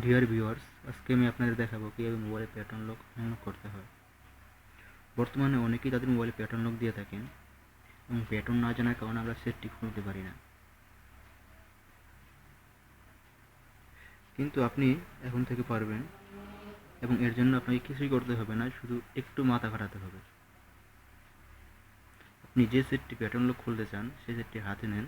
Dear viewers আজকে আমি আপনাদের দেখাবো কীভাবে মোবাইলে প্যাটার্ন লক আনলক করতে হয়। বর্তমানে অনেকেই তাদের মোবাইলে প্যাটার্ন লক দিয়ে থাকেন এবং প্যাটার্ন না জানার কারণে আমরা সেটটি খুলতে পারি না। কিন্তু আপনি এখন থেকে পারবেন এবং এর জন্য আপনাকে কিছুই করতে হবে না, শুধু একটু মাথা খাটাতে হবে। আপনি যে সেটটি প্যাটার্ন লক খুলতে চান, সেই সেটটি হাতে নেন।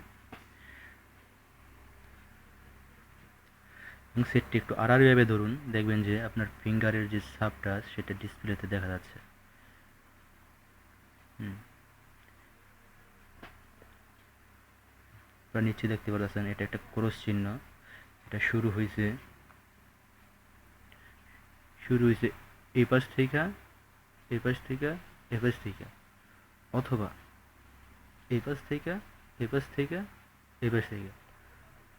এবং সেটটি একটু আড়াআড়িভাবে ধরুন, দেখবেন যে আপনার ফিঙ্গারের যে সাপটা সেটা ডিসপ্লেতে দেখা যাচ্ছে। আপনারা নিচে দেখতে পাচ্ছেন এটা একটা ক্রস চিহ্ন। এটা শুরু হয়েছে শুরু হয়েছে এই পাশ থেকে, এই পাশ থেকে, এই পাশ থেকে। অথবা এই পাশ থেকে, এই পাশ থেকে, এই পাশ থেকে।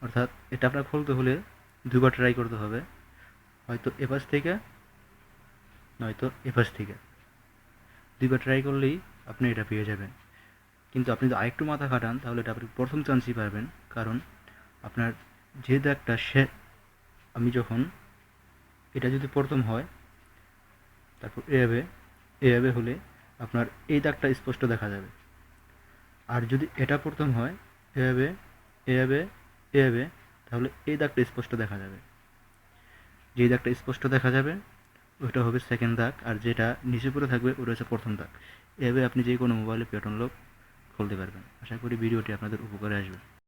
অর্থাৎ এটা আপনার খুলতে হলে দুবার ট্রাই করতে হবে। হয়তো এপাশ থেকে, নয়তো এপাশ থেকে। দুইবার ট্রাই করলেই আপনি এটা পেয়ে যাবেন। কিন্তু আপনি যদি আরেকটু মাথা খাটান, তাহলে এটা আপনি প্রথম চান্সই পারবেন। কারণ আপনার যে দাগটা সে, আমি যখন এটা যদি প্রথম হয়, তারপর এভাবে এভাবে হলে আপনার এই দাগটা স্পষ্ট দেখা যাবে। আর যদি এটা প্রথম হয়, এভাবে এভাবে এভাবে তাহলে এই দাগটা স্পষ্ট দেখা যাবে। যে দাগটা স্পষ্ট দেখা যাবে ওটা হবে সেকেন্ড দাগ, আর যেটা নিচে পড়ে থাকবে, ওটা হচ্ছে প্রথম দাগ। এভাবে আপনি যে কোনো মোবাইলে পেটন লক খুলতে পারবেন। আশা করি ভিডিওটি আপনাদের উপকারে আসবে।